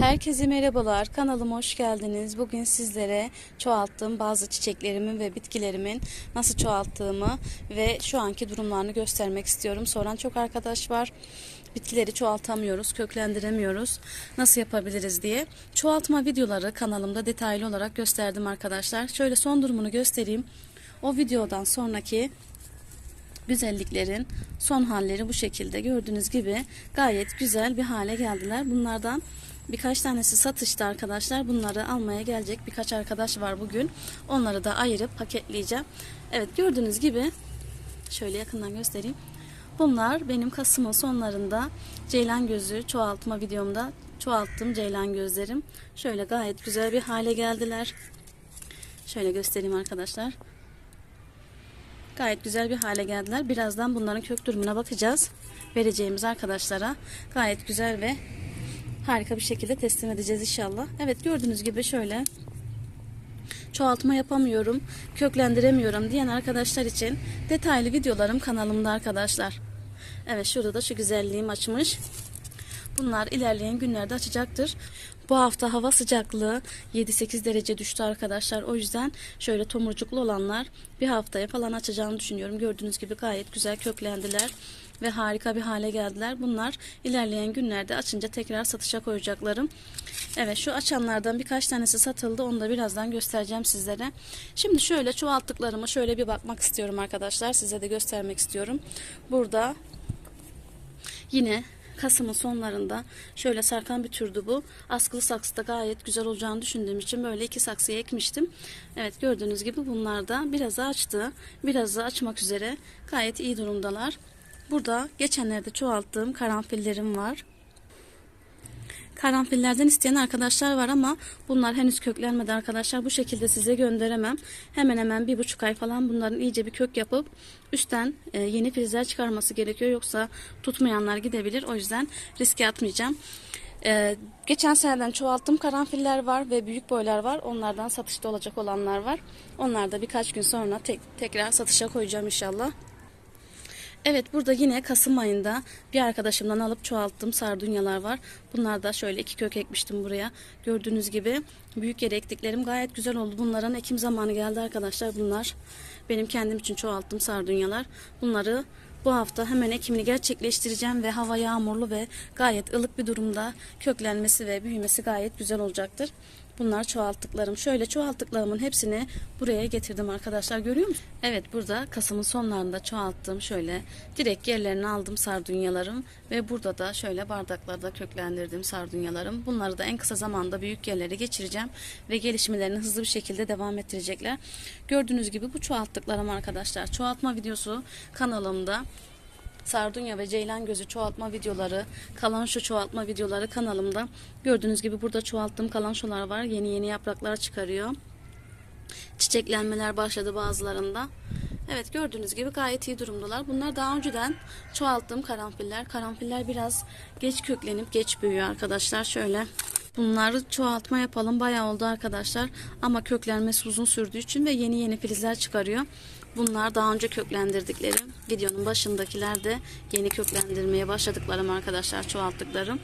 Herkese merhabalar. Kanalıma hoş geldiniz. Bugün sizlere çoğalttığım bazı çiçeklerimin ve bitkilerimin nasıl çoğalttığımı ve şu anki durumlarını göstermek istiyorum. Soran çok arkadaş var. Bitkileri çoğaltamıyoruz, köklendiremiyoruz. Nasıl yapabiliriz diye. Çoğaltma videoları kanalımda detaylı olarak gösterdim arkadaşlar. Şöyle son durumunu göstereyim. O videodan sonraki güzelliklerin son halleri bu şekilde gördüğünüz gibi gayet güzel bir hale geldiler. Bunlardan birkaç tanesi satışta arkadaşlar. Bunları almaya gelecek birkaç arkadaş var bugün. Onları da ayırıp paketleyeceğim. Evet gördüğünüz gibi şöyle yakından göstereyim. Bunlar benim Kasım'ın sonlarında ceylan gözü çoğaltma videomda çoğalttım ceylan gözlerim. Şöyle gayet güzel bir hale geldiler. Şöyle göstereyim arkadaşlar. Gayet güzel bir hale geldiler. Birazdan bunların kök durumuna bakacağız. Vereceğimiz arkadaşlara gayet güzel ve harika bir şekilde teslim edeceğiz inşallah. Evet gördüğünüz gibi şöyle çoğaltma yapamıyorum, köklendiremiyorum diyen arkadaşlar için detaylı videolarım kanalımda arkadaşlar. Evet şurada da şu güzelliğim açmış. Bunlar ilerleyen günlerde açacaktır. Bu hafta hava sıcaklığı 7-8 derece düştü arkadaşlar. O yüzden şöyle tomurcuklu olanlar bir haftaya falan açacağını düşünüyorum. Gördüğünüz gibi gayet güzel köklendiler ve harika bir hale geldiler. Bunlar ilerleyen günlerde açınca tekrar satışa koyacaklarım. Evet şu açanlardan birkaç tanesi satıldı. Onu da birazdan göstereceğim sizlere. Şimdi şöyle çoğalttıklarımı şöyle bir bakmak istiyorum arkadaşlar. Size de göstermek istiyorum. Burada yine Kasım'ın sonlarında şöyle sarkan bir türdü bu. Askılı saksıda gayet güzel olacağını düşündüğüm için böyle iki saksıya ekmiştim. Evet gördüğünüz gibi bunlar da biraz açtı. Biraz da açmak üzere gayet iyi durumdalar. Burada geçenlerde çoğalttığım karanfillerim var. Karanfillerden isteyen arkadaşlar var ama bunlar henüz köklenmedi arkadaşlar. Bu şekilde size gönderemem. Hemen hemen bir buçuk ay falan bunların iyice bir kök yapıp üstten e, yeni filizler çıkarması gerekiyor. Yoksa tutmayanlar gidebilir. O yüzden riske atmayacağım. Ee, geçen seneden çoğalttım karanfiller var ve büyük boylar var. Onlardan satışta olacak olanlar var. Onlar da birkaç gün sonra tek, tekrar satışa koyacağım inşallah. Evet burada yine Kasım ayında bir arkadaşımdan alıp çoğalttığım sardunyalar var. Bunlar da şöyle iki kök ekmiştim buraya. Gördüğünüz gibi büyük yere ektiklerim gayet güzel oldu. Bunların ekim zamanı geldi arkadaşlar. Bunlar benim kendim için çoğalttığım sardunyalar. Bunları bu hafta hemen ekimini gerçekleştireceğim ve hava yağmurlu ve gayet ılık bir durumda köklenmesi ve büyümesi gayet güzel olacaktır. Bunlar çoğalttıklarım. Şöyle çoğalttıklarımın hepsini buraya getirdim arkadaşlar. Görüyor musunuz? Evet burada Kasım'ın sonlarında çoğalttım. Şöyle direkt yerlerini aldım sardunyalarım. Ve burada da şöyle bardaklarda köklendirdim sardunyalarım. Bunları da en kısa zamanda büyük yerlere geçireceğim. Ve gelişmelerini hızlı bir şekilde devam ettirecekler. Gördüğünüz gibi bu çoğalttıklarım arkadaşlar. Çoğaltma videosu kanalımda sardunya ve ceylan gözü çoğaltma videoları, kalanşo çoğaltma videoları kanalımda. Gördüğünüz gibi burada çoğalttığım kalanşolar var. Yeni yeni yapraklar çıkarıyor. Çiçeklenmeler başladı bazılarında. Evet gördüğünüz gibi gayet iyi durumdalar. Bunlar daha önceden çoğalttığım karanfiller. Karanfiller biraz geç köklenip geç büyüyor arkadaşlar. Şöyle bunları çoğaltma yapalım. Bayağı oldu arkadaşlar. Ama köklenmesi uzun sürdüğü için ve yeni yeni filizler çıkarıyor. Bunlar daha önce köklendirdiklerim. Videonun başındakiler de yeni köklendirmeye başladıklarım arkadaşlar çoğalttıklarım.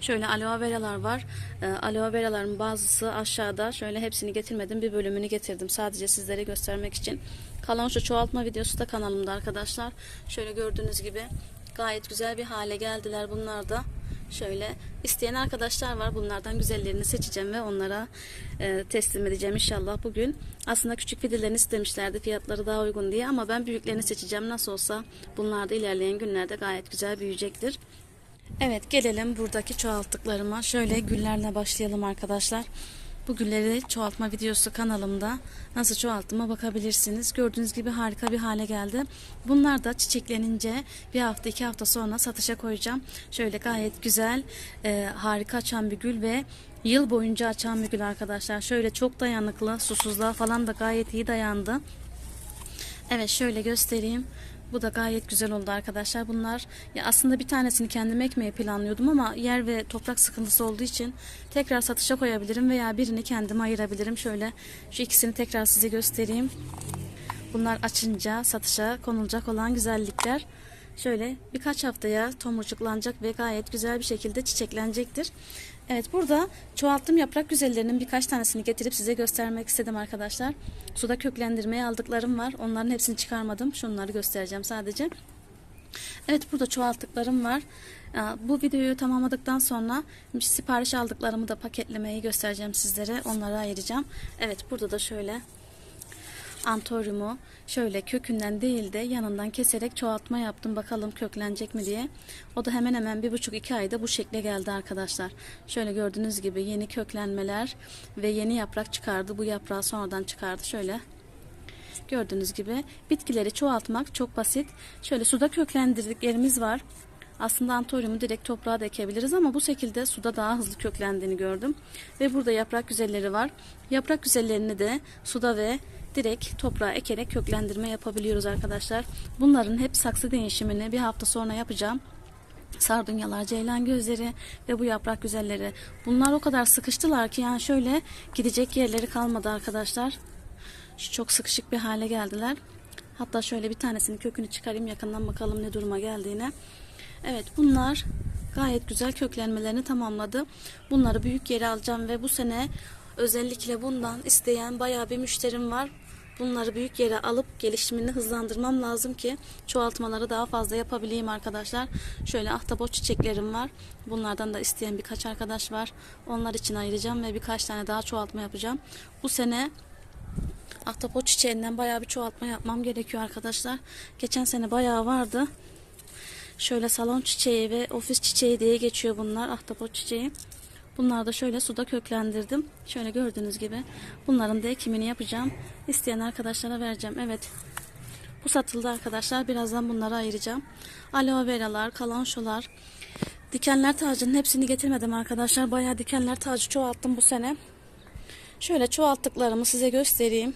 Şöyle aloe veralar var. Ee, aloe veraların bazısı aşağıda. Şöyle hepsini getirmedim. Bir bölümünü getirdim. Sadece sizlere göstermek için. Kalan şu çoğaltma videosu da kanalımda arkadaşlar. Şöyle gördüğünüz gibi gayet güzel bir hale geldiler bunlar da. Şöyle isteyen arkadaşlar var. Bunlardan güzellerini seçeceğim ve onlara e, teslim edeceğim inşallah bugün. Aslında küçük fidelerini istemişlerdi fiyatları daha uygun diye ama ben büyüklerini seçeceğim. Nasıl olsa bunlar da ilerleyen günlerde gayet güzel büyüyecektir. Evet gelelim buradaki çoğalttıklarıma. Şöyle güllerle başlayalım arkadaşlar. Bu gülleri çoğaltma videosu kanalımda nasıl çoğalttığıma bakabilirsiniz. Gördüğünüz gibi harika bir hale geldi. Bunlar da çiçeklenince bir hafta iki hafta sonra satışa koyacağım. Şöyle gayet güzel e, harika açan bir gül ve yıl boyunca açan bir gül arkadaşlar. Şöyle çok dayanıklı susuzluğa falan da gayet iyi dayandı. Evet şöyle göstereyim. Bu da gayet güzel oldu arkadaşlar. Bunlar ya aslında bir tanesini kendim ekmeyi planlıyordum ama yer ve toprak sıkıntısı olduğu için tekrar satışa koyabilirim veya birini kendime ayırabilirim. Şöyle şu ikisini tekrar size göstereyim. Bunlar açınca satışa konulacak olan güzellikler. Şöyle birkaç haftaya tomurcuklanacak ve gayet güzel bir şekilde çiçeklenecektir. Evet burada çoğalttığım yaprak güzellerinin birkaç tanesini getirip size göstermek istedim arkadaşlar. Suda köklendirmeye aldıklarım var. Onların hepsini çıkarmadım. Şunları göstereceğim sadece. Evet burada çoğalttıklarım var. Bu videoyu tamamladıktan sonra sipariş aldıklarımı da paketlemeyi göstereceğim sizlere. Onları ayıracağım. Evet burada da şöyle antoryumu şöyle kökünden değil de yanından keserek çoğaltma yaptım. Bakalım köklenecek mi diye. O da hemen hemen bir buçuk iki ayda bu şekle geldi arkadaşlar. Şöyle gördüğünüz gibi yeni köklenmeler ve yeni yaprak çıkardı. Bu yaprağı sonradan çıkardı. Şöyle Gördüğünüz gibi bitkileri çoğaltmak çok basit. Şöyle suda köklendirdiklerimiz var. Aslında antoryumu direkt toprağa da ekebiliriz ama bu şekilde suda daha hızlı köklendiğini gördüm. Ve burada yaprak güzelleri var. Yaprak güzellerini de suda ve direkt toprağa ekerek köklendirme yapabiliyoruz arkadaşlar. Bunların hep saksı değişimini bir hafta sonra yapacağım. Sardunyalar, ceylan gözleri ve bu yaprak güzelleri. Bunlar o kadar sıkıştılar ki yani şöyle gidecek yerleri kalmadı arkadaşlar. Şu çok sıkışık bir hale geldiler. Hatta şöyle bir tanesini kökünü çıkarayım yakından bakalım ne duruma geldiğine. Evet bunlar gayet güzel köklenmelerini tamamladı. Bunları büyük yere alacağım ve bu sene özellikle bundan isteyen bayağı bir müşterim var. Bunları büyük yere alıp gelişimini hızlandırmam lazım ki çoğaltmaları daha fazla yapabileyim arkadaşlar. Şöyle ahtapot çiçeklerim var. Bunlardan da isteyen birkaç arkadaş var. Onlar için ayıracağım ve birkaç tane daha çoğaltma yapacağım. Bu sene Ahtapot çiçeğinden bayağı bir çoğaltma yapmam gerekiyor arkadaşlar. Geçen sene bayağı vardı. Şöyle salon çiçeği ve ofis çiçeği diye geçiyor bunlar. Ahtapot çiçeği. Bunları da şöyle suda köklendirdim. Şöyle gördüğünüz gibi. Bunların da ekimini yapacağım. İsteyen arkadaşlara vereceğim. Evet. Bu satıldı arkadaşlar. Birazdan bunları ayıracağım. Aloe veralar, kalanşolar. Dikenler tacının hepsini getirmedim arkadaşlar. Bayağı dikenler tacı çoğalttım bu sene. Şöyle çoğalttıklarımı size göstereyim.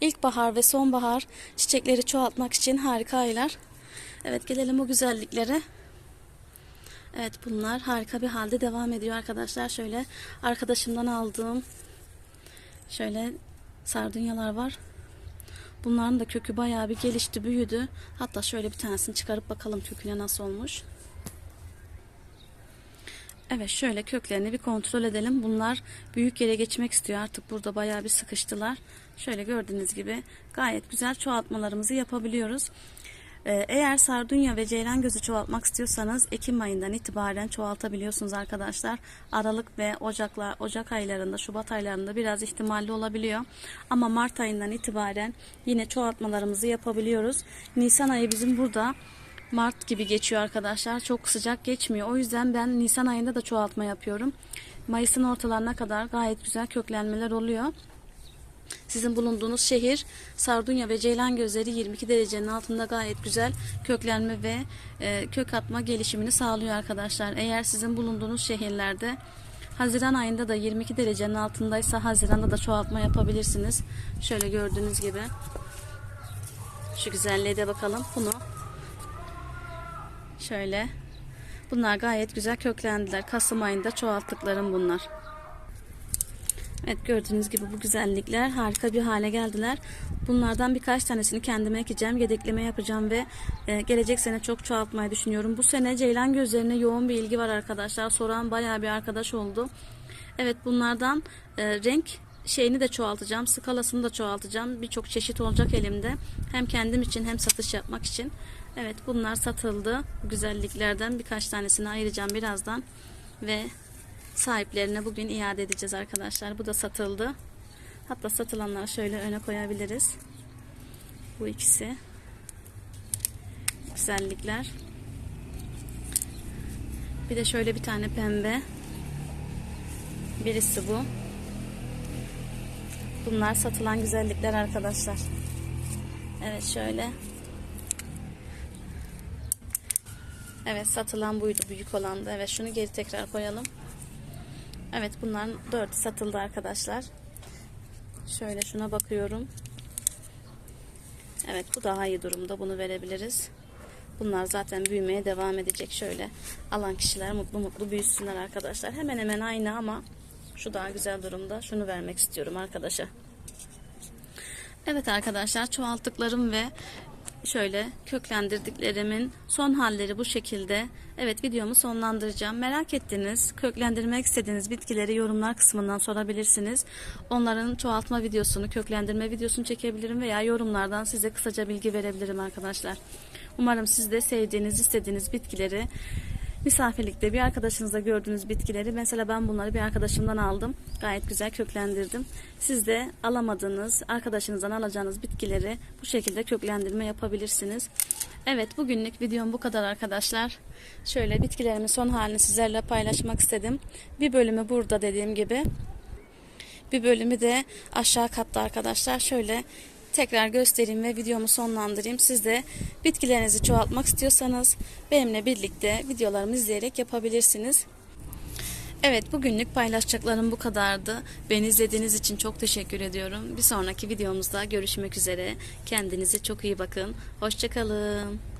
İlkbahar ve sonbahar çiçekleri çoğaltmak için harika aylar. Evet gelelim o güzelliklere. Evet bunlar harika bir halde devam ediyor arkadaşlar. Şöyle arkadaşımdan aldığım şöyle sardunyalar var. Bunların da kökü bayağı bir gelişti, büyüdü. Hatta şöyle bir tanesini çıkarıp bakalım köküne nasıl olmuş. Evet şöyle köklerini bir kontrol edelim. Bunlar büyük yere geçmek istiyor. Artık burada bayağı bir sıkıştılar. Şöyle gördüğünüz gibi gayet güzel çoğaltmalarımızı yapabiliyoruz. Ee, eğer sardunya ve ceylan gözü çoğaltmak istiyorsanız Ekim ayından itibaren çoğaltabiliyorsunuz arkadaşlar. Aralık ve Ocaklar, Ocak aylarında, Şubat aylarında biraz ihtimalli olabiliyor. Ama Mart ayından itibaren yine çoğaltmalarımızı yapabiliyoruz. Nisan ayı bizim burada Mart gibi geçiyor arkadaşlar. Çok sıcak geçmiyor. O yüzden ben Nisan ayında da çoğaltma yapıyorum. Mayıs'ın ortalarına kadar gayet güzel köklenmeler oluyor. Sizin bulunduğunuz şehir Sardunya ve Ceylan gözleri 22 derecenin altında gayet güzel köklenme ve e, kök atma gelişimini sağlıyor arkadaşlar. Eğer sizin bulunduğunuz şehirlerde Haziran ayında da 22 derecenin altındaysa Haziran'da da çoğaltma yapabilirsiniz. Şöyle gördüğünüz gibi. Şu güzelliğe de bakalım. Bunu Şöyle. Bunlar gayet güzel köklendiler. Kasım ayında çoğalttıklarım bunlar. Evet gördüğünüz gibi bu güzellikler harika bir hale geldiler. Bunlardan birkaç tanesini kendime ekeceğim. Yedekleme yapacağım ve e, gelecek sene çok çoğaltmayı düşünüyorum. Bu sene ceylan gözlerine yoğun bir ilgi var arkadaşlar. Soran bayağı bir arkadaş oldu. Evet bunlardan e, renk şeyini de çoğaltacağım. Skalasını da çoğaltacağım. Birçok çeşit olacak elimde. Hem kendim için hem satış yapmak için. Evet bunlar satıldı. Güzelliklerden birkaç tanesini ayıracağım birazdan. Ve sahiplerine bugün iade edeceğiz arkadaşlar. Bu da satıldı. Hatta satılanları şöyle öne koyabiliriz. Bu ikisi. Güzellikler. Bir de şöyle bir tane pembe. Birisi bu. Bunlar satılan güzellikler arkadaşlar. Evet şöyle. Evet satılan buydu büyük olan da. Evet şunu geri tekrar koyalım. Evet bunların dört satıldı arkadaşlar. Şöyle şuna bakıyorum. Evet bu daha iyi durumda. Bunu verebiliriz. Bunlar zaten büyümeye devam edecek. Şöyle alan kişiler mutlu mutlu büyüsünler arkadaşlar. Hemen hemen aynı ama şu daha güzel durumda. Şunu vermek istiyorum arkadaşa. Evet arkadaşlar çoğalttıklarım ve Şöyle köklendirdiklerimin son halleri bu şekilde. Evet videomu sonlandıracağım. Merak ettiğiniz, köklendirmek istediğiniz bitkileri yorumlar kısmından sorabilirsiniz. Onların çoğaltma videosunu, köklendirme videosunu çekebilirim veya yorumlardan size kısaca bilgi verebilirim arkadaşlar. Umarım siz de sevdiğiniz, istediğiniz bitkileri misafirlikte bir arkadaşınızda gördüğünüz bitkileri mesela ben bunları bir arkadaşımdan aldım. Gayet güzel köklendirdim. Siz de alamadığınız, arkadaşınızdan alacağınız bitkileri bu şekilde köklendirme yapabilirsiniz. Evet bugünlük videom bu kadar arkadaşlar. Şöyle bitkilerimin son halini sizlerle paylaşmak istedim. Bir bölümü burada dediğim gibi. Bir bölümü de aşağı katta arkadaşlar. Şöyle tekrar göstereyim ve videomu sonlandırayım. Siz de bitkilerinizi çoğaltmak istiyorsanız benimle birlikte videolarımı izleyerek yapabilirsiniz. Evet bugünlük paylaşacaklarım bu kadardı. Beni izlediğiniz için çok teşekkür ediyorum. Bir sonraki videomuzda görüşmek üzere. Kendinize çok iyi bakın. Hoşçakalın.